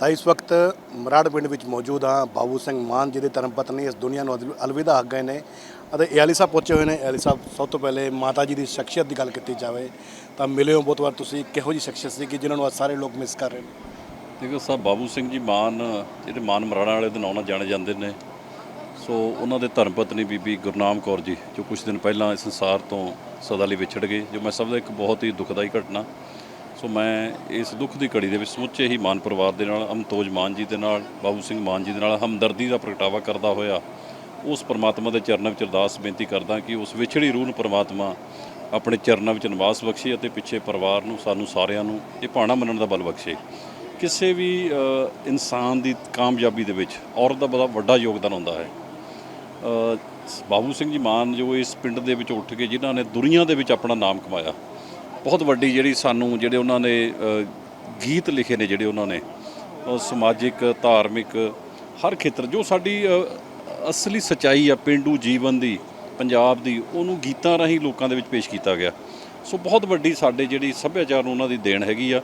ਤਾਂ ਇਸ ਵਕਤ ਮਰਾੜ ਪਿੰਡ ਵਿੱਚ ਮੌਜੂਦ ਹਾਂ। ਬਾਬੂ ਸਿੰਘ ਮਾਨ ਜੀ ਦੇ ਧਰਮ ਪਤਨੀ ਇਸ ਦੁਨੀਆ ਨੂੰ ਅਲ- ਅਲਵਿਦਾ ਹੱਕ ਗਏ ਨੇ ਅਤੇ ਇਹ ਸਾਹਿਬ ਪਹੁੰਚੇ ਹੋਏ ਨੇ। ਅਲੀ ਸਾਹਿਬ, ਸਭ ਤੋਂ ਪਹਿਲੇ ਮਾਤਾ ਜੀ ਦੀ ਸ਼ਖਸੀਅਤ ਦੀ ਗੱਲ ਕੀਤੀ ਜਾਵੇ ਤਾਂ ਮਿਲੇ ਹੋ ਬਹੁਤ ਵਾਰ ਤੁਸੀਂ। ਕਿਹੋ ਜਿਹੀ ਸ਼ਖਸੀਅਤ ਸੀ ਕਿ ਜਿਨ੍ਹਾਂ ਨੂੰ ਅੱਜ ਸਾਰੇ ਲੋਕ ਮਿਸ ਕਰ ਰਹੇ ਨੇ? ਦੇਖੋ ਸਾਹਿਬ, ਬਾਬੂ ਸਿੰਘ ਜੀ ਮਾਨ, ਜਿਹੜੇ ਮਾਨ ਮਰਾਣਾ ਵਾਲੇ ਦੇ ਨਾਂ ਨਾਲ ਜਾਣੇ ਜਾਂਦੇ ਨੇ, ਸੋ ਉਹਨਾਂ ਦੇ ਧਰਮ ਪਤਨੀ ਬੀਬੀ ਗੁਰਨਾਮ ਕੌਰ ਜੀ, ਜੋ ਕੁਝ ਦਿਨ ਪਹਿਲਾਂ ਇਸ ਸੰਸਾਰ ਤੋਂ ਸਦਾ ਲਈ ਵਿਛੜ ਗਏ, ਜੋ ਮੈਂ ਸਮਝਦਾ ਇੱਕ ਬਹੁਤ ਹੀ ਦੁਖਦਾਈ ਘਟਨਾ ਸੋ ਮੈਂ ਇਸ ਦੁੱਖ ਦੀ ਘੜੀ ਦੇ ਵਿੱਚ ਸਮੁੱਚੇ ਹੀ ਮਾਨ ਪਰਿਵਾਰ ਦੇ ਨਾਲ, ਅਮਤੋਜ ਮਾਨ ਜੀ ਦੇ ਨਾਲ, ਬਾਬੂ ਸਿੰਘ ਮਾਨ ਜੀ ਦੇ ਨਾਲ ਹਮਦਰਦੀ ਦਾ ਪ੍ਰਗਟਾਵਾ ਕਰਦਾ ਹੋਇਆ, ਉਸ ਪਰਮਾਤਮਾ ਦੇ ਚਰਨਾਂ ਵਿੱਚ ਅਰਦਾਸ ਬੇਨਤੀ ਕਰਦਾ ਕਿ ਉਸ ਵਿਛੜੀ ਰੂਹ ਨੂੰ ਪਰਮਾਤਮਾ ਆਪਣੇ ਚਰਨਾਂ ਵਿੱਚ ਨਿਵਾਸ ਬਖਸ਼ੇ ਅਤੇ ਪਿੱਛੇ ਪਰਿਵਾਰ ਨੂੰ, ਸਾਨੂੰ ਸਾਰਿਆਂ ਨੂੰ ਇਹ ਭਾਣਾ ਮੰਨਣ ਦਾ ਬਲ ਬਖਸ਼ੇ। ਕਿਸੇ ਵੀ ਇਨਸਾਨ ਦੀ ਕਾਮਯਾਬੀ ਦੇ ਵਿੱਚ ਔਰਤ ਦਾ ਬੜਾ ਵੱਡਾ ਯੋਗਦਾਨ ਹੁੰਦਾ ਹੈ। ਬਾਬੂ ਸਿੰਘ ਜੀ ਮਾਨ ਜੋ ਇਸ ਪਿੰਡ ਦੇ ਵਿੱਚ ਉੱਠ ਕੇ ਜਿਨ੍ਹਾਂ ਨੇ ਦੁਨੀਆ ਦੇ ਵਿੱਚ ਆਪਣਾ ਨਾਮ ਕਮਾਇਆ ਬਹੁਤ ਵੱਡੀ ਜਿਹੜੀ ਸਾਨੂੰ ਜਿਹੜੇ ਉਹਨਾਂ ਨੇ ਗੀਤ ਲਿਖੇ ਨੇ ਜਿਹੜੇ ਉਹਨਾਂ ਨੇ, ਉਹ ਸਮਾਜਿਕ, ਧਾਰਮਿਕ, ਹਰ ਖੇਤਰ ਜੋ ਸਾਡੀ ਅਸਲੀ ਸਚਾਈ ਆ, ਪਿੰਡੂ ਜੀਵਨ ਦੀ, ਪੰਜਾਬ ਦੀ, ਉਹਨੂੰ ਗੀਤਾਂ ਰਾਹੀਂ ਲੋਕਾਂ ਦੇ ਵਿੱਚ ਪੇਸ਼ ਕੀਤਾ ਗਿਆ। ਸੋ ਬਹੁਤ ਵੱਡੀ ਸਾਡੇ ਜਿਹੜੀ ਸੱਭਿਆਚਾਰ ਨੂੰ ਉਹਨਾਂ ਦੀ ਦੇਣ ਹੈਗੀ ਆ।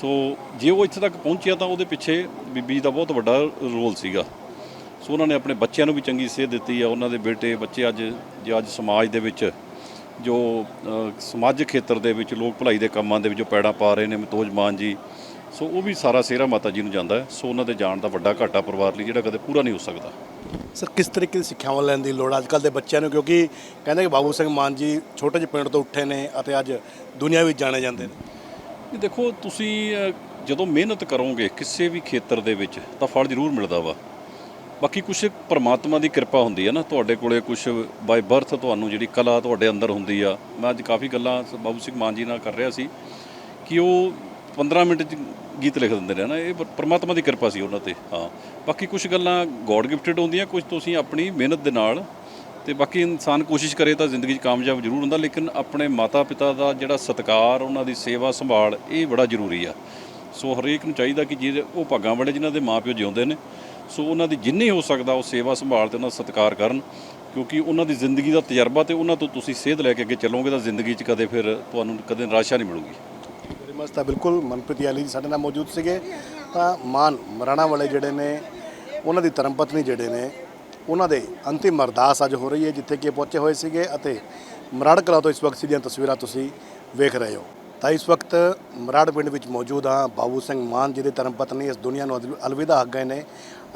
ਸੋ ਜੇ ਉਹ ਇੱਥੇ ਤੱਕ ਪਹੁੰਚਿਆ ਤਾਂ ਉਹਦੇ ਪਿੱਛੇ ਬੀਬੀ ਦਾ ਬਹੁਤ ਵੱਡਾ ਰੋਲ ਸੀਗਾ। ਸੋ ਉਹਨਾਂ ਨੇ ਆਪਣੇ ਬੱਚਿਆਂ ਨੂੰ ਵੀ ਚੰਗੀ ਸੇਧ ਦਿੱਤੀ ਆ। ਉਹਨਾਂ ਦੇ ਬੇਟੇ, ਬੱਚੇ ਅੱਜ, ਜੇ ਅੱਜ ਸਮਾਜ ਦੇ ਵਿੱਚ ਜੋ ਸਮਾਜਿਕ ਖੇਤਰ ਦੇ ਵਿੱਚ ਲੋਕ ਭਲਾਈ ਦੇ ਕੰਮਾਂ ਦੇ ਵਿੱਚ ਜੋ ਪੈੜਾਂ ਪਾ ਰਹੇ ਨੇ ਮਤੋਜ ਮਾਨ ਜੀ ਸੋ ਉਹ ਵੀ ਸਾਰਾ ਸੇਰਾ ਮਾਤਾ ਜੀ ਨੂੰ ਜਾਂਦਾ ਹੈ ਸੋ ਉਹਨਾਂ ਦੇ ਜਾਣ ਦਾ ਵੱਡਾ ਘਾਟਾ ਪਰਿਵਾਰ ਲਈ ਜਿਹੜਾ ਕਦੇ ਪੂਰਾ ਨਹੀਂ ਹੋ ਸਕਦਾ। ਸਰ ਕਿਸ ਤਰੀਕੇ ਦੀ ਸਿੱਖਿਆਵਾਂ ਲੈਣ ਦੀ ਲੋੜ ਅੱਜ ਕੱਲ੍ਹ ਦੇ ਬੱਚਿਆਂ ਨੂੰ? ਕਿਉਂਕਿ ਕਹਿੰਦੇ ਕਿ ਬਾਬੂ ਸਿੰਘ ਮਾਨ ਜੀ ਛੋਟੇ ਜਿਹੇ ਪਿੰਡ ਤੋਂ ਉੱਠੇ ਨੇ ਅਤੇ ਅੱਜ ਦੁਨੀਆ ਵਿੱਚ ਜਾਣੇ ਜਾਂਦੇ ਨੇ। ਇਹ ਦੇਖੋ ਤੁਸੀਂ ਜਦੋਂ ਮਿਹਨਤ ਕਰੋਗੇ ਕਿਸੇ ਵੀ ਖੇਤਰ ਦੇ ਵਿੱਚ ਤਾਂ ਫਲ ਜ਼ਰੂਰ ਮਿਲਦਾ ਵਾ। ਬਾਕੀ ਕੁਝ ਪਰਮਾਤਮਾ ਦੀ ਕਿਰਪਾ ਹੁੰਦੀ ਹੈ ਨਾ, ਤੁਹਾਡੇ ਕੋਲੇ ਕੁਝ ਬਾਈ ਬਰਥ ਤੁਹਾਨੂੰ ਜਿਹੜੀ ਕਲਾ ਤੁਹਾਡੇ ਅੰਦਰ ਹੁੰਦੀ ਆ। ਮੈਂ ਅੱਜ ਕਾਫੀ ਗੱਲਾਂ ਬਾਬੂ ਸਿੰਘ ਮਾਨ ਜੀ ਨਾਲ ਕਰ ਰਿਹਾ ਸੀ ਕਿ ਉਹ 15 ਮਿੰਟ ਚ ਗੀਤ ਲਿਖ ਦਿੰਦੇ ਨੇ ਨਾ, ਇਹ ਪਰਮਾਤਮਾ ਦੀ ਕਿਰਪਾ ਸੀ ਉਹਨਾਂ ਤੇ, ਹਾਂ। ਬਾਕੀ ਕੁਝ ਗੱਲਾਂ ਗੋਡ ਗਿਫਟਡ ਹੁੰਦੀਆਂ ਕੁਝ ਤੁਸੀਂ ਆਪਣੀ ਮਿਹਨਤ ਦੇ ਨਾਲ ਤੇ ਬਾਕੀ ਇਨਸਾਨ ਕੋਸ਼ਿਸ਼ ਕਰੇ ਤਾਂ ਜ਼ਿੰਦਗੀ 'ਚ ਕਾਮਯਾਬ ਜ਼ਰੂਰ ਹੁੰਦਾ, ਲੇਕਿਨ ਆਪਣੇ ਮਾਤਾ ਪਿਤਾ ਦਾ ਜਿਹੜਾ ਸਤਿਕਾਰ, ਉਹਨਾਂ ਦੀ ਸੇਵਾ ਸੰਭਾਲ ਇਹ ਬੜਾ ਜ਼ਰੂਰੀ ਆ। ਸੋ ਹਰੇਕ ਨੂੰ ਚਾਹੀਦਾ ਕਿ ਜਿਹੜੇ ਉਹ ਭਾਗਾਂ ਵਾਲੇ ਜਿਨ੍ਹਾਂ ਦੇ ਮਾਪਿਓ ਜਿਉਂਦੇ ਨੇ ਸੋ ਉਹਨਾਂ ਦੀ ਜਿੰਨੀ ਹੋ ਸਕਦਾ ਉਹ ਸੇਵਾ ਸੰਭਾਲ ਤੇ ਉਹਨਾਂ ਦਾ ਸਤਿਕਾਰ ਕਰਨ, ਕਿਉਂਕਿ ਉਹਨਾਂ ਦੀ ਜ਼ਿੰਦਗੀ ਦਾ ਤਜਰਬਾ ਤੇ ਉਹਨਾਂ ਤੋਂ ਤੁਸੀਂ ਸੇਧ ਲੈ ਕੇ ਅੱਗੇ ਚੱਲੋਗੇ ਤਾਂ ਜ਼ਿੰਦਗੀ 'ਚ ਕਦੇ ਫਿਰ ਤੁਹਾਨੂੰ ਕਦੇ ਨਿਰਾਸ਼ਾ ਨਹੀਂ ਮਿਲੂਗੀ। ਵੈਰੀ ਮਚ ਤਾਂ ਬਿਲਕੁਲ ਮਨਪ੍ਰੀਤ ਯਾਲੀ ਜੀ ਸਾਡੇ ਨਾਲ ਮੌਜੂਦ ਸੀਗੇ। ਤਾਂ ਮਾਨ ਮਰਾਣਾ ਵਾਲੇ ਜਿਹੜੇ ਨੇ, ਉਹਨਾਂ ਦੀ ਧਰਮ ਪਤਨੀ ਜਿਹੜੇ ਨੇ, ਉਹਨਾਂ ਦੇ ਅੰਤਿਮ ਅਰਦਾਸ ਅੱਜ ਹੋ ਰਹੀ ਹੈ, ਜਿੱਥੇ ਕਿ ਇਹ ਪਹੁੰਚੇ ਹੋਏ ਸੀਗੇ ਅਤੇ ਮਰਾੜ ਕਲਾ ਤੋਂ ਇਸ ਵਕਤ ਦੀਆਂ ਤਸਵੀਰਾਂ ਤੁਸੀਂ ਵੇਖ ਰਹੇ ਹੋ। ਤਾਂ ਇਸ ਵਕਤ ਮਰਾੜ ਪਿੰਡ ਵਿੱਚ ਮੌਜੂਦ ਹਾਂ ਬਾਬੂ ਸਿੰਘ ਮਾਨ ਜੀ ਦੇ ਧਰਮ ਪਤਨੀ ਇਸ ਦੁਨੀਆ ਨੂੰ ਅਲ- ਅਲਵਿਦਾ ਹੱਕ ਗਏ ਨੇ।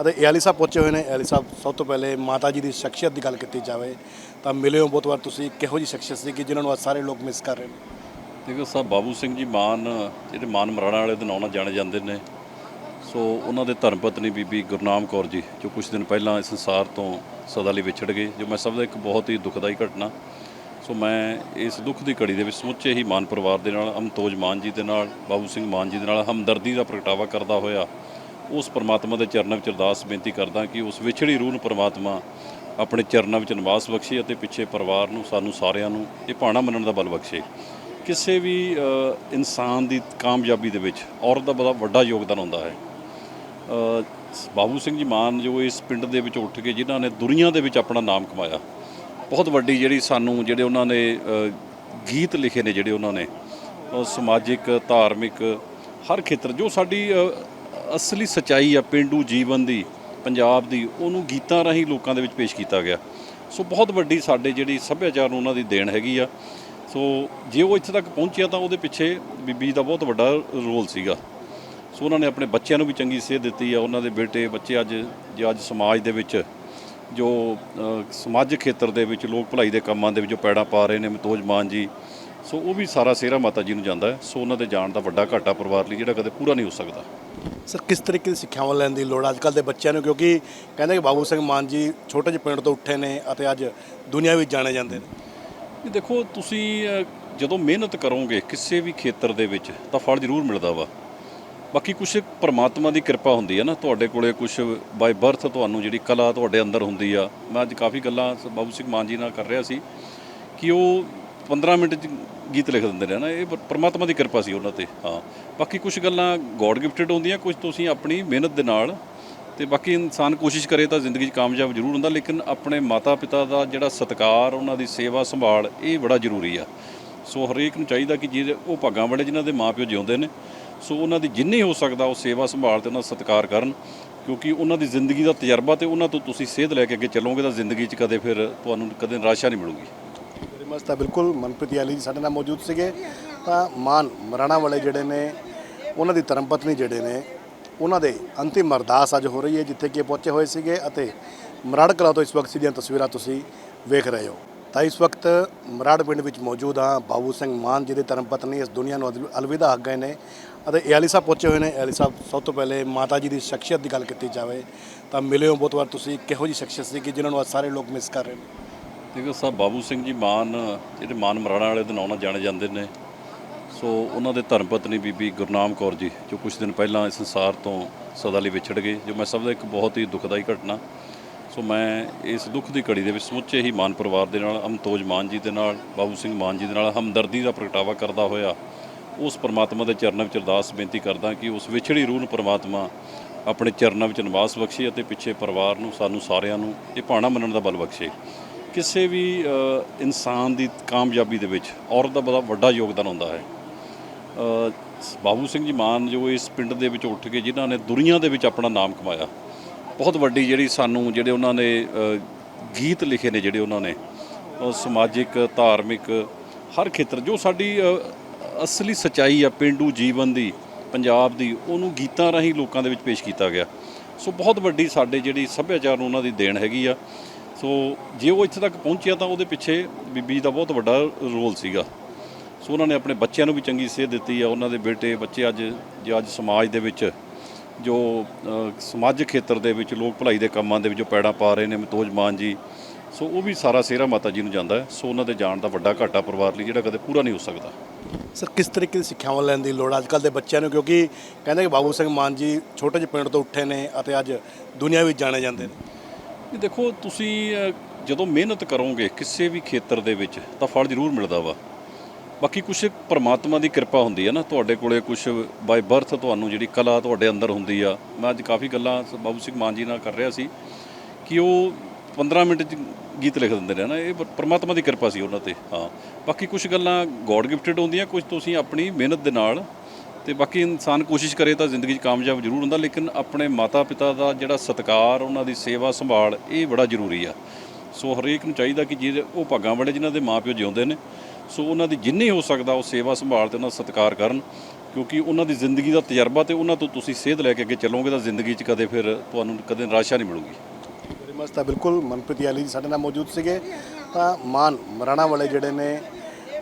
ਅਤੇ ਇਹ ਸਾਹਿਬ ਪਹੁੰਚੇ ਹੋਏ ਨੇ, ਇਹ ਸਾਹਿਬ ਸਭ ਤੋਂ ਪਹਿਲੇ ਮਾਤਾ ਜੀ ਦੀ ਸ਼ਖਸੀਅਤ ਦੀ ਗੱਲ ਕੀਤੀ ਜਾਵੇ ਤਾਂ ਮਿਲੇ ਹੋ ਬਹੁਤ ਵਾਰ ਤੁਸੀਂ, ਕਿਹੋ ਜੀ ਸ਼ਖਸੀਅਤ ਸੀ ਕਿ ਜਿਨ੍ਹਾਂ ਨੂੰ ਅੱਜ ਸਾਰੇ ਲੋਕ ਮਿਸ ਕਰ ਰਹੇ ਨੇ? ਦੇਖੋ ਸਾਹਿਬ, ਬਾਬੂ ਸਿੰਘ ਜੀ ਮਾਨ, ਜਿਹੜੇ ਮਾਨ ਮਰਾਣਾ ਵਾਲੇ ਦੇ ਨਾਂ ਨਾਲ ਜਾਣੇ ਜਾਂਦੇ ਨੇ, ਸੋ ਉਹਨਾਂ ਦੇ ਧਰਮ ਪਤਨੀ ਬੀਬੀ ਗੁਰਨਾਮ ਕੌਰ ਜੀ, ਜੋ ਕੁਝ ਦਿਨ ਪਹਿਲਾਂ ਇਸ ਸੰਸਾਰ ਤੋਂ ਸਦਾ ਲਈ ਵਿਛੜ ਗਏ, ਜੋ ਮੈਂ ਸਮਝਦਾ ਇੱਕ ਬਹੁਤ ਹੀ ਦੁਖਦਾਈ ਘਟਨਾ। ਸੋ ਮੈਂ ਇਸ ਦੁੱਖ ਦੀ ਘੜੀ ਦੇ ਵਿੱਚ ਸਮੁੱਚੇ ਹੀ ਮਾਨ ਪਰਿਵਾਰ ਦੇ ਨਾਲ, ਅਮਤੋਜ ਮਾਨ ਜੀ ਦੇ ਨਾਲ, ਬਾਬੂ ਸਿੰਘ ਮਾਨ ਜੀ ਦੇ ਨਾਲ ਹਮਦਰਦੀ ਦਾ ਪ੍ਰਗਟਾਵਾ ਕਰਦਾ ਹੋਇਆ ਉਸ ਪਰਮਾਤਮਾ ਦੇ ਚਰਨਾਂ ਵਿੱਚ ਅਰਦਾਸ ਬੇਨਤੀ ਕਰਦਾ ਕਿ ਉਸ ਵਿਛੜੀ ਰੂਹ ਨੂੰ ਪਰਮਾਤਮਾ ਆਪਣੇ ਚਰਨਾਂ ਵਿੱਚ ਨਿਵਾਸ ਬਖਸ਼ੇ ਅਤੇ ਪਿੱਛੇ ਪਰਿਵਾਰ ਨੂੰ, ਸਾਨੂੰ ਸਾਰਿਆਂ ਨੂੰ ਇਹ ਭਾਣਾ ਮੰਨਣ ਦਾ ਬਲ ਬਖਸ਼ੇ। ਕਿਸੇ ਵੀ ਇਨਸਾਨ ਦੀ ਕਾਮਯਾਬੀ ਦੇ ਵਿੱਚ ਔਰਤ ਦਾ ਬੜਾ ਵੱਡਾ ਯੋਗਦਾਨ ਹੁੰਦਾ ਹੈ। ਬਾਬੂ ਸਿੰਘ ਜੀ ਮਾਨ ਜੋ ਇਸ ਪਿੰਡ ਦੇ ਵਿੱਚ ਉੱਠ ਕੇ ਜਿਨ੍ਹਾਂ ਨੇ ਦੁਨੀਆ ਦੇ ਵਿੱਚ ਆਪਣਾ ਨਾਮ ਕਮਾਇਆ, ਬਹੁਤ ਵੱਡੀ ਜਿਹੜੀ ਸਾਨੂੰ ਜਿਹੜੇ ਉਹਨਾਂ ਨੇ ਗੀਤ ਲਿਖੇ ਨੇ ਜਿਹੜੇ ਉਹਨਾਂ ਨੇ ਸਮਾਜਿਕ, ਧਾਰਮਿਕ, ਹਰ ਖੇਤਰ ਜੋ ਸਾਡੀ ਅਸਲੀ ਸਚਾਈ ਆ ਪਿੰਡੂ ਜੀਵਨ ਦੀ, ਪੰਜਾਬ ਦੀ, ਉਹਨੂੰ ਗੀਤਾਂ ਰਾਹੀਂ ਲੋਕਾਂ ਦੇ ਵਿੱਚ ਪੇਸ਼ ਕੀਤਾ ਗਿਆ। ਸੋ ਬਹੁਤ ਵੱਡੀ ਸਾਡੇ ਜਿਹੜੀ ਸੱਭਿਆਚਾਰ ਨੂੰ ਉਹਨਾਂ ਦੀ ਦੇਣ ਹੈਗੀ ਆ। ਸੋ ਜੇ ਉਹ ਇੱਥੇ ਤੱਕ ਪਹੁੰਚਿਆ ਤਾਂ ਉਹਦੇ ਪਿੱਛੇ ਬੀਬੀ ਦਾ ਬਹੁਤ ਵੱਡਾ ਰੋਲ ਸੀਗਾ। ਸੋ ਉਹਨਾਂ ਨੇ ਆਪਣੇ ਬੱਚਿਆਂ ਨੂੰ ਵੀ ਚੰਗੀ ਸੇਧ ਦਿੱਤੀ ਆ। ਉਹਨਾਂ ਦੇ ਬੇਟੇ, ਬੱਚੇ ਅੱਜ, ਜੇ ਅੱਜ ਸਮਾਜ ਦੇ ਵਿੱਚ, ਜੋ ਸਮਾਜਿਕ ਖੇਤਰ ਦੇ ਵਿੱਚ ਲੋਕ ਭਲਾਈ ਦੇ ਕੰਮਾਂ ਦੇ ਵਿੱਚ ਜੋ ਪੈੜਾਂ ਪਾ ਰਹੇ ਨੇ, ਮਤੋਜ ਮਾਨ ਜੀ, ਸੋ ਉਹ ਵੀ ਸਾਰਾ ਸੇਰਾ ਮਾਤਾ ਜੀ ਨੂੰ ਜਾਂਦਾ ਸੋ ਉਹਨਾਂ ਦੇ ਜਾਣ ਦਾ ਵੱਡਾ ਘਾਟਾ ਪਰਿਵਾਰ ਲਈ ਜਿਹੜਾ ਕਦੇ ਪੂਰਾ ਨਹੀਂ ਹੋ ਸਕਦਾ। ਸਰ, ਕਿਸ ਤਰੀਕੇ ਦੀ ਸਿੱਖਿਆਵਾਂ ਲੈਣ ਦੀ ਲੋੜ ਅੱਜ ਕੱਲ੍ਹ ਦੇ ਬੱਚਿਆਂ ਨੂੰ? ਕਿਉਂਕਿ ਕਹਿੰਦੇ ਕਿ ਬਾਬੂ ਸਿੰਘ ਮਾਨ ਜੀ ਛੋਟੇ ਜਿਹੇ ਪਿੰਡ ਤੋਂ ਉੱਠੇ ਨੇ ਅਤੇ ਅੱਜ ਦੁਨੀਆ ਵਿੱਚ ਜਾਣੇ ਜਾਂਦੇ ਨੇ। ਦੇਖੋ, ਤੁਸੀਂ ਜਦੋਂ ਮਿਹਨਤ ਕਰੋਗੇ ਕਿਸੇ ਵੀ ਖੇਤਰ ਦੇ ਵਿੱਚ, ਤਾਂ ਫਲ ਜ਼ਰੂਰ ਮਿਲਦਾ ਵਾ। ਬਾਕੀ ਕੁਝ ਪਰਮਾਤਮਾ ਦੀ ਕਿਰਪਾ ਹੁੰਦੀ ਹੈ ਨਾ, ਤੁਹਾਡੇ ਕੋਲੇ ਕੁਝ ਬਾਈ ਬਰਥ ਤੁਹਾਨੂੰ ਜਿਹੜੀ ਕਲਾ ਤੁਹਾਡੇ ਅੰਦਰ ਹੁੰਦੀ ਆ। ਮੈਂ ਅੱਜ ਕਾਫੀ ਗੱਲਾਂ ਸ- ਬਾਬੂ ਸਿੰਘ ਮਾਨ ਜੀ ਨਾਲ ਕਰ ਰਿਹਾ ਸੀ ਕਿ ਉਹ 15 ਮਿੰਟ ਗੀਤ ਲਿਖ ਦਿੰਦੇ ਨੇ ਨਾ ਇਹ ਪਰਮਾਤਮਾ ਦੀ ਕਿਰਪਾ ਸੀ ਉਹਨਾਂ ਤੇ, ਹਾਂ। ਬਾਕੀ ਕੁਝ ਗੱਲਾਂ ਗੋਡ ਗਿਫਟਡ ਹੁੰਦੀਆਂ ਕੁਝ ਤੁਸੀਂ ਆਪਣੀ ਮਿਹਨਤ ਦੇ ਨਾਲ ਤੇ ਬਾਕੀ ਇਨਸਾਨ ਕੋਸ਼ਿਸ਼ ਕਰੇ ਤਾਂ ਜ਼ਿੰਦਗੀ 'ਚ ਕਾਮਯਾਬ ਜ਼ਰੂਰ ਹੁੰਦਾ, ਲੇਕਿਨ ਆਪਣੇ ਮਾਤਾ ਪਿਤਾ ਦਾ ਜਿਹੜਾ ਸਤਿਕਾਰ, ਉਹਨਾਂ ਦੀ ਸੇਵਾ ਸੰਭਾਲ, ਇਹ ਬੜਾ ਜ਼ਰੂਰੀ ਆ। ਸੋ ਹਰੇਕ ਨੂੰ ਚਾਹੀਦਾ ਕਿ ਜਿਹੜੇ ਉਹ ਭਾਗਾਂ ਵਾਲੇ ਜਿਨ੍ਹਾਂ ਦੇ ਮਾਪਿਓ ਜਿਉਂਦੇ ਨੇ, ਸੋ ਉਹਨਾਂ ਦੀ ਜਿੰਨੀ ਹੋ ਸਕਦਾ ਉਹ ਸੇਵਾ ਸੰਭਾਲ ਤੇ ਉਹਨਾਂ ਦਾ ਸਤਿਕਾਰ ਕਰਨ, ਕਿਉਂਕਿ ਉਹਨਾਂ ਦੀ ਜ਼ਿੰਦਗੀ ਦਾ ਤਜਰਬਾ ਤੇ ਉਹਨਾਂ ਤੋਂ ਤੁਸੀਂ ਸੇਧ ਲੈ ਕੇ ਅੱਗੇ ਚੱਲੋਗੇ ਤਾਂ ਜ਼ਿੰਦਗੀ 'ਚ ਕਦੇ ਫਿਰ ਤੁਹਾਨੂੰ ਕਦੇ ਨਿਰਾਸ਼ਾ ਨਹੀਂ ਮਿਲੂਗੀ। ਵੈਰੀ ਮਚ ਤਾਂ ਬਿਲਕੁਲ ਮਨਪ੍ਰੀਤ ਯਾਲੀ ਜੀ ਸਾਡੇ ਨਾਲ ਮੌਜੂਦ ਸੀਗੇ। ਤਾਂ ਮਾਨ ਮਰਾਣਾ ਵਾਲੇ ਜਿਹੜੇ ਨੇ, ਉਹਨਾਂ ਦੀ ਧਰਮ ਪਤਨੀ ਜਿਹੜੇ ਨੇ, ਉਹਨਾਂ ਦੇ ਅੰਤਿਮ ਅਰਦਾਸ ਅੱਜ ਹੋ ਰਹੀ ਹੈ, ਜਿੱਥੇ ਕਿ ਇਹ ਪਹੁੰਚੇ ਹੋਏ ਸੀਗੇ ਅਤੇ ਮਰਾੜ ਕਲਾ ਤੋਂ ਇਸ ਵਕਤ ਦੀਆਂ ਤਸਵੀਰਾਂ ਤੁਸੀਂ ਵੇਖ ਰਹੇ ਹੋ। ਤਾਂ ਇਸ ਵਕਤ ਮਰਾੜ ਪਿੰਡ ਵਿੱਚ ਮੌਜੂਦ ਹਾਂ, ਬਾਬੂ ਸਿੰਘ ਮਾਨ ਜੀ ਦੀ ਧਰਮ ਪਤਨੀ ਇਸ ਦੁਨੀਆ ਨੂੰ ਅਲ- ਅਲਵਿਦਾ ਹੱਕ ਗਏ ਨੇ ਅਤੇ ਏਆਲੀ ਸਾਹਿਬ ਪਹੁੰਚੇ ਹੋਏ ਨੇ। ਏਆਲੀ ਸਾਹਿਬ ਸਭ ਤੋਂ ਪਹਿਲੇ ਮਾਤਾ ਜੀ ਦੀ ਸ਼ਖਸੀਅਤ ਦੀ ਗੱਲ ਕੀਤੀ ਜਾਵੇ ਤਾਂ ਮਿਲੇ ਹੋ ਬਹੁਤ ਵਾਰ ਤੁਸੀਂ, ਕਿਹੋ ਜੀ ਸ਼ਖਸੀਅਤ ਸੀ ਕਿ ਜਿਨ੍ਹਾਂ ਨੂੰ ਅੱਜ ਸਾਰੇ ਲੋਕ ਮਿਸ ਕਰ ਰਹੇ ਨੇ? ਦੇਖੋ ਸਾਹਿਬ, ਬਾਬੂ ਸਿੰਘ ਜੀ ਮਾਨ, ਜਿਹੜੇ ਮਾਨ ਮਰਾਣਾ ਵਾਲੇ ਦੇ ਨਾਂ ਨਾਲ ਜਾਣੇ ਜਾਂਦੇ ਨੇ, ਸੋ ਉਹਨਾਂ ਦੇ ਧਰਮ ਪਤਨੀ ਬੀਬੀ ਗੁਰਨਾਮ ਕੌਰ ਜੀ, ਜੋ ਕੁਝ ਦਿਨ ਪਹਿਲਾਂ ਇਸ ਸੰਸਾਰ ਤੋਂ ਸਦਾ ਲਈ ਵਿਛੜ ਗਏ, ਜੋ ਮੈਂ ਸਭ ਦਾ ਇੱਕ ਬਹੁਤ ਹੀ ਦੁਖਦਾਈ ਘਟਨਾ। ਸੋ ਮੈਂ ਇਸ ਦੁੱਖ ਦੀ ਘੜੀ ਦੇ ਵਿੱਚ ਸਮੁੱਚੇ ਹੀ ਮਾਨ ਪਰਿਵਾਰ ਦੇ ਨਾਲ, ਅਮਤੋਜ ਮਾਨ ਜੀ ਦੇ ਨਾਲ, ਬਾਬੂ ਸਿੰਘ ਮਾਨ ਜੀ ਦੇ ਨਾਲ, ਹਮਦਰਦੀ ਦਾ ਪ੍ਰਗਟਾਵਾ ਕਰਦਾ ਹੋਇਆ, ਉਸ ਪਰਮਾਤਮਾ ਦੇ ਚਰਨਾਂ ਵਿੱਚ ਅਰਦਾਸ ਬੇਨਤੀ ਕਰਦਾ ਕਿ ਉਸ ਵਿਛੜੀ ਰੂਹ ਨੂੰ ਪਰਮਾਤਮਾ ਆਪਣੇ ਚਰਨਾਂ ਵਿੱਚ ਨਿਵਾਸ ਬਖਸ਼ੇ ਅਤੇ ਪਿੱਛੇ ਪਰਿਵਾਰ ਨੂੰ, ਸਾਨੂੰ ਸਾਰਿਆਂ ਨੂੰ ਇਹ ਭਾਣਾ ਮੰਨਣ ਦਾ ਬਲ ਬਖਸ਼ੇ। ਕਿਸੇ ਵੀ ਇਨਸਾਨ ਦੀ ਕਾਮਯਾਬੀ ਦੇ ਵਿੱਚ ਔਰਤ ਦਾ ਬੜਾ ਵੱਡਾ ਯੋਗਦਾਨ ਹੁੰਦਾ ਹੈ। ਬਾਬੂ ਸਿੰਘ ਜੀ ਮਾਨ ਜੋ ਇਸ ਪਿੰਡ ਦੇ ਵਿੱਚ ਉੱਠ ਕੇ ਜਿਨ੍ਹਾਂ ਨੇ ਦੁਨੀਆ ਦੇ ਵਿੱਚ ਆਪਣਾ ਨਾਮ ਕਮਾਇਆ, ਬਹੁਤ ਵੱਡੀ ਜਿਹੜੀ ਸਾਨੂੰ ਜਿਹੜੇ ਉਹਨਾਂ ਨੇ ਗੀਤ ਲਿਖੇ ਨੇ ਜਿਹੜੇ ਉਹਨਾਂ ਨੇ ਸਮਾਜਿਕ, ਧਾਰਮਿਕ, ਹਰ ਖੇਤਰ ਜੋ ਸਾਡੀ ਅਸਲੀ ਸਚਾਈ ਆ, ਪਿੰਡੂ ਜੀਵਨ ਦੀ, ਪੰਜਾਬ ਦੀ, ਉਹਨੂੰ ਗੀਤਾਂ ਰਾਹੀਂ ਲੋਕਾਂ ਦੇ ਵਿੱਚ ਪੇਸ਼ ਕੀਤਾ ਗਿਆ। ਸੋ ਬਹੁਤ ਵੱਡੀ ਸਾਡੇ ਜਿਹੜੀ ਸੱਭਿਆਚਾਰ ਨੂੰ ਉਹਨਾਂ ਦੀ ਦੇਣ ਹੈਗੀ ਆ। ਸੋ ਜੇ ਉਹ ਇੱਥੇ ਤੱਕ ਪਹੁੰਚਿਆ ਤਾਂ ਉਹਦੇ ਪਿੱਛੇ ਬੀਬੀ ਦਾ ਬਹੁਤ ਵੱਡਾ ਰੋਲ ਸੀਗਾ। ਸੋ ਉਹਨਾਂ ਨੇ ਆਪਣੇ ਬੱਚਿਆਂ ਨੂੰ ਵੀ ਚੰਗੀ ਸੇਧ ਦਿੱਤੀ ਆ। ਉਹਨਾਂ ਦੇ ਬੇਟੇ, ਬੱਚੇ ਅੱਜ, ਜੇ ਅੱਜ ਸਮਾਜ ਦੇ ਵਿੱਚ ਜੋ ਸਮਾਜਿਕ ਖੇਤਰ ਦੇ ਵਿੱਚ ਲੋਕ ਭਲਾਈ ਦੇ ਕੰਮਾਂ ਦੇ ਵਿੱਚ ਜੋ ਪੈੜਾਂ ਪਾ ਰਹੇ ਨੇ, ਮਤੋਜ ਮਾਨ ਜੀ, ਸੋ ਉਹ ਵੀ ਸਾਰਾ ਸੇਰਾ ਮਾਤਾ ਜੀ ਨੂੰ ਜਾਂਦਾ ਸੋ ਉਹਨਾਂ ਦੇ ਜਾਣ ਦਾ ਵੱਡਾ ਘਾਟਾ ਪਰਿਵਾਰ ਲਈ ਜਿਹੜਾ ਕਦੇ ਪੂਰਾ ਨਹੀਂ ਹੋ ਸਕਦਾ। ਸਰ, ਕਿਸ ਤਰੀਕੇ ਦੀ ਸਿੱਖਿਆਵਾਂ ਲੈਣ ਦੀ ਲੋੜ ਅੱਜ ਕੱਲ੍ਹ ਦੇ ਬੱਚਿਆਂ ਨੂੰ? ਕਿਉਂਕਿ ਕਹਿੰਦੇ ਕਿ ਬਾਬੂ ਸਿੰਘ ਮਾਨ ਜੀ ਛੋਟੇ ਜਿਹੇ ਪਿੰਡ ਤੋਂ ਉੱਠੇ ਨੇ ਅਤੇ ਅੱਜ ਦੁਨੀਆ ਵਿੱਚ ਜਾਣੇ ਜਾਂਦੇ ਨੇ। ਇਹ ਦੇਖੋ, ਤੁਸੀਂ ਜਦੋਂ ਮਿਹਨਤ ਕਰੋਗੇ ਕਿਸੇ ਵੀ ਖੇਤਰ ਦੇ ਵਿੱਚ, ਤਾਂ ਫਲ ਜ਼ਰੂਰ ਮਿਲਦਾ ਵਾ। ਬਾਕੀ ਕੁਝ ਪਰਮਾਤਮਾ ਦੀ ਕਿਰਪਾ ਹੁੰਦੀ ਹੈ ਨਾ, ਤੁਹਾਡੇ ਕੋਲੇ ਕੁਝ ਬਾਈ ਬਰਥ ਤੁਹਾਨੂੰ ਜਿਹੜੀ ਕਲਾ ਤੁਹਾਡੇ ਅੰਦਰ ਹੁੰਦੀ ਆ। ਮੈਂ ਅੱਜ ਕਾਫੀ ਗੱਲਾਂ ਬਾਬੂ ਸਿੰਘ ਮਾਨ ਜੀ ਨਾਲ ਕਰ ਰਿਹਾ ਸੀ ਕਿ ਉਹ 15 ਮਿੰਟ 'ਚ ਗੀਤ ਲਿਖ ਦਿੰਦੇ ਨੇ ਨਾ, ਇਹ ਪਰਮਾਤਮਾ ਦੀ ਕਿਰਪਾ ਸੀ ਉਹਨਾਂ ਤੇ, ਹਾਂ। ਬਾਕੀ ਕੁਝ ਗੱਲਾਂ ਗੋਡ ਗਿਫਟਡ ਹੁੰਦੀਆਂ ਕੁਝ ਤੁਸੀਂ ਆਪਣੀ ਮਿਹਨਤ ਦੇ ਨਾਲ ਤੇ ਬਾਕੀ ਇਨਸਾਨ ਕੋਸ਼ਿਸ਼ ਕਰੇ ਤਾਂ ਜ਼ਿੰਦਗੀ 'ਚ ਕਾਮਯਾਬ ਜ਼ਰੂਰ ਹੁੰਦਾ, ਲੇਕਿਨ ਆਪਣੇ ਮਾਤਾ ਪਿਤਾ ਦਾ ਜਿਹੜਾ ਸਤਿਕਾਰ, ਉਹਨਾਂ ਦੀ ਸੇਵਾ ਸੰਭਾਲ ਇਹ ਬੜਾ ਜ਼ਰੂਰੀ ਆ। ਸੋ ਹਰੇਕ ਨੂੰ ਚਾਹੀਦਾ ਕਿ ਜਿਹੜੇ ਉਹ ਭਾਗਾਂ ਵਾਲੇ ਜਿਨ੍ਹਾਂ ਦੇ ਮਾਪਿਓ ਜਿਉਂਦੇ ਨੇ, ਸੋ ਉਹਨਾਂ ਦੀ ਜਿੰਨੀ ਹੋ ਸਕਦਾ ਉਹ ਸੇਵਾ ਸੰਭਾਲ ਤੇ ਉਹਨਾਂ ਦਾ ਸਤਿਕਾਰ ਕਰਨ, ਕਿਉਂਕਿ ਉਹਨਾਂ ਦੀ ਜ਼ਿੰਦਗੀ ਦਾ ਤਜਰਬਾ ਤੇ ਉਹਨਾਂ ਤੋਂ ਤੁਸੀਂ ਸੇਧ ਲੈ ਕੇ ਅੱਗੇ ਚੱਲੋਗੇ ਤਾਂ ਜ਼ਿੰਦਗੀ 'ਚ ਕਦੇ ਫਿਰ ਤੁਹਾਨੂੰ ਕਦੇ ਨਿਰਾਸ਼ਾ ਨਹੀਂ ਮਿਲੂਗੀ। ਵੈਰੀ ਮਚ ਤਾਂ ਬਿਲਕੁਲ ਮਨਪ੍ਰੀਤ ਯਾਲੀ ਜੀ ਸਾਡੇ ਨਾਲ ਮੌਜੂਦ ਸੀਗੇ। ਤਾਂ ਮਾਨ ਮਰਾਣਾ ਵਾਲੇ ਜਿਹੜੇ ਨੇ,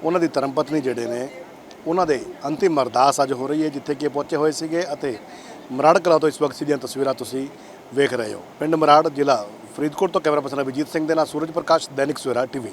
ਉਹਨਾਂ ਦੀ ਧਰਮ ਪਤਨੀ ਜਿਹੜੇ ਨੇ ਉਹਨਾਂ ਦੇ ਅੰਤਿਮ ਅਰਦਾਸ ਅੱਜ ਹੋ ਰਹੀ ਹੈ, ਜਿੱਥੇ ਕਿ ਇਹ ਪਹੁੰਚੇ ਹੋਏ ਸੀਗੇ ਅਤੇ ਮਰਾੜ ਕਲਾ ਤੋਂ ਇਸ ਵਕਤ ਦੀਆਂ ਤਸਵੀਰਾਂ ਤੁਸੀਂ ਵੇਖ ਰਹੇ ਹੋ। ਪਿੰਡ ਮਰਾੜ ਜ਼ਿਲ੍ਹਾ ਫਰੀਦਕੋਟ ਤੋਂ ਕੈਮਰਾ ਪਰਸਨ ਅਭਿਜੀਤ ਸਿੰਘ ਦੇ ਨਾਲ ਸੂਰਜ ਪ੍ਰਕਾਸ਼, ਦੈਨਿਕ ਸਵੇਰਾ ਟੀਵੀ।